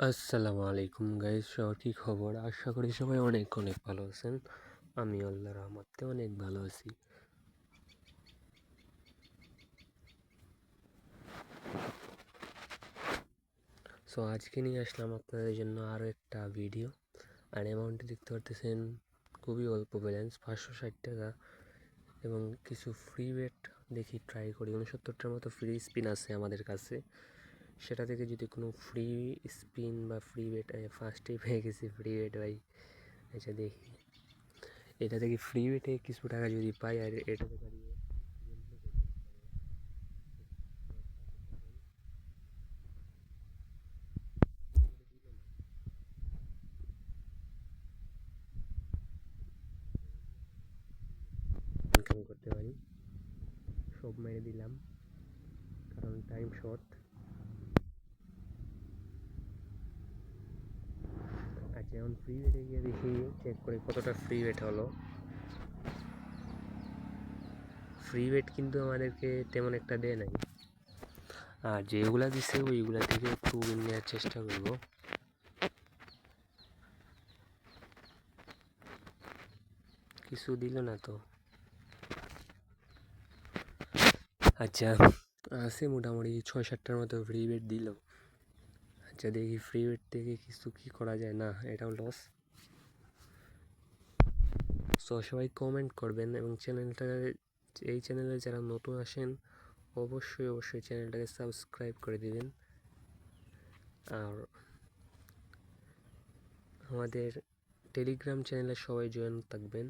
আসসালামু আলাইকুম গাইজ সবার কী খবর। আশা করি সবাই অনেক অনেক ভালো আছেন। আমি আল্লাহ রহমতে অনেক ভালো আছি। সো আজকে নিয়ে আসলাম আপনাদের জন্য আরও একটা ভিডিও আর অ্যামাউন্টটি দেখতে পারতেছেন, খুবই অল্প ব্যালেন্স পাঁচশো ষাট টাকা। এবং কিছু ফ্রি বেট দেখি ট্রাই করি। উনসত্তরটার মতো ফ্রি স্পিন আছে আমাদের কাছে। সেটা থেকে যদি কোনো ফ্রি স্পিন বা ফ্রি বেট ফার্স্টেই পেয়ে গেছি ফ্রি বেট ভাই আচ্ছা দেখি। এটা থেকে ফ্রি বেটে কিছু টাকা যদি পাই, আর এটা ইনকাম করতে পারি, সব মেরে দিলাম, কারণ টাইম শর্ট আচ্ছা এখন ফ্রি বেটে গিয়ে দেখি চেক করে কতটা ফ্রি বেট হলো। ফ্রি বেট কিন্তু আমাদেরকে তেমন একটা দেয় নাই। আর যেগুলা দিছে ওইগুলা থেকে একটু উইন নেওয়ার চেষ্টা করব। কিছু দিল না তো। আচ্ছা আছে মোটামুটি ছয় সাতটার মতো ফ্রি বেট দিল। আচ্ছা দেখি ফ্রি বেট থেকে কিছু কি করা যায়? না, এটাও লস সো সবাই কমেন্ট করবেন এবং চ্যানেলটা এই চ্যানেলে যারা নতুন আসেন, অবশ্যই অবশ্যই চ্যানেলটাকে সাবস্ক্রাইব করে দিবেন। আর আমাদের টেলিগ্রাম চ্যানেলে সবাই জয়েন থাকবেন।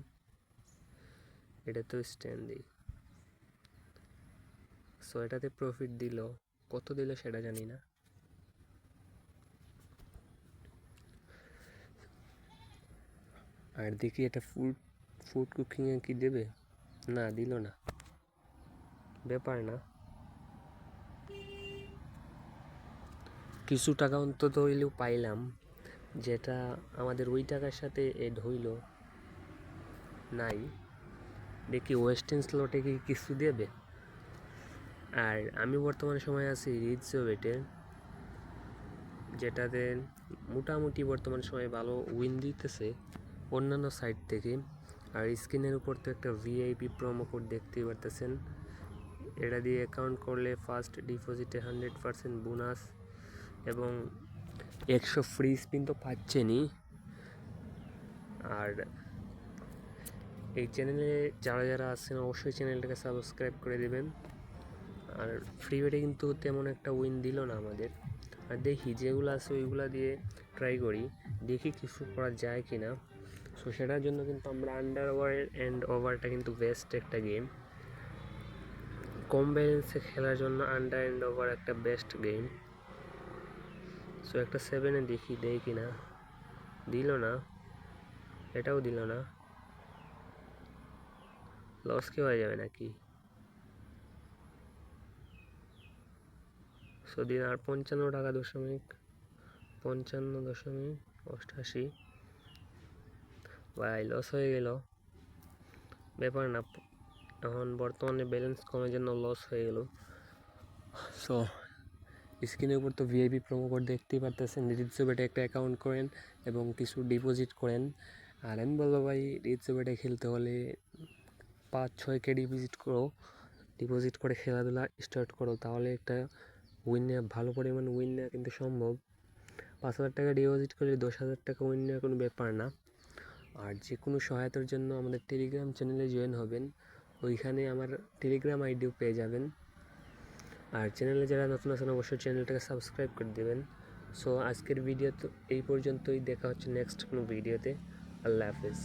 এটা তো স্ট্যান্ডই সো এটাতে প্রফিট দিল, কত দিল সেটা জানি না। আর দেখি এটা ফুড ফুড কুকিংয়ে কি দেবে? না, দিল না। ব্যাপার না। কিছু টাকা অন্তত হইলেও পাইলাম, যেটা আমাদের ওই টাকার সাথে এড হইল। নাই। দেখি ওয়েস্টার্ন স্লটে কি কিছু দেবে? আর আমি বর্তমান সময় আছি রিচ বেটে যেটাতে মোটামুটি বর্তমান সময়ে ভালো উইন দিতেছে। অন্যান্য সাইট থেকে। আর স্ক্রিনের উপর তো একটা ভিআইপি প্রোমো কোড দেখতেই পারতেছেন। এটা দিয়ে অ্যাকাউন্ট করলে ফার্স্ট ডিপোজিটে হান্ড্রেড পারসেন্ট বোনাস এবং একশো ফ্রি স্পিন তো পাচ্ছেনই। আর এই চ্যানেলে যারা যারা আছেন, অবশ্যই চ্যানেলটাকে সাবস্ক্রাইব করে দেবেন। আর ফ্রি বেটে কিন্তু তেমন একটা উইন দিল না আমাদের। আর দেখি যেগুলো আছে ওইগুলো দিয়ে ট্রাই করি। দেখি কিছু করা যায় কি না সো সেটার জন্য কিন্তু আমরা আন্ডার ওভার অ্যান্ড ওভারটা কিন্তু বেস্ট একটা গেম কম ব্যালেন্সে খেলার জন্য আন্ডার অ্যান্ড ওভার একটা বেস্ট গেম সো একটা সেভেনে দেখি, দেয় কি না দিল না। এটাও দিল না। লস কি হয়ে যাবে নাকি? সো দিন আর পঞ্চান্ন টাকা দশমিক, পঞ্চান্ন দশমিক অষ্টাশি। ভাই লস হয়ে গেল। ব্যাপার না, এখন বর্তমানে ব্যালেন্স কমে জন্য লস হয়ে গেল। সো স্ক্রিনের উপর তো ভিআইপি প্রোমো কোড দেখতেই পারতেছেন। রিৎসো বেটে একটা অ্যাকাউন্ট করেন এবং কিছু ডিপোজিট করেন। আর আমি বলব ভাই রিৎসো বেটে খেলতে হলে পাঁচ, ছয় কে ডিপোজিট করো। ডিপোজিট করে খেলাধুলা স্টার্ট করো, তাহলে একটা উইন নেওয়া, ভালো পরিমাণ উইন নেওয়া কিন্তু সম্ভব। পাঁচ হাজার টাকা ডিপোজিট করলে দশ হাজার টাকা উইন নেওয়ার কোনো ব্যাপার না। আর যে কোনো সহায়তার জন্য আমাদের টেলিগ্রাম চ্যানেলে জয়েন হবেন। ওইখানে আমার টেলিগ্রাম আইডিও পেয়ে যাবেন। আর চ্যানেলে যারা নতুন আছেন, অবশ্যই চ্যানেলটাকে সাবস্ক্রাইব করে দেবেন। সো আজকের ভিডিও তো এই পর্যন্তই। দেখা হচ্ছে নেক্সট কোনো ভিডিওতে আল্লাহ হাফেজ।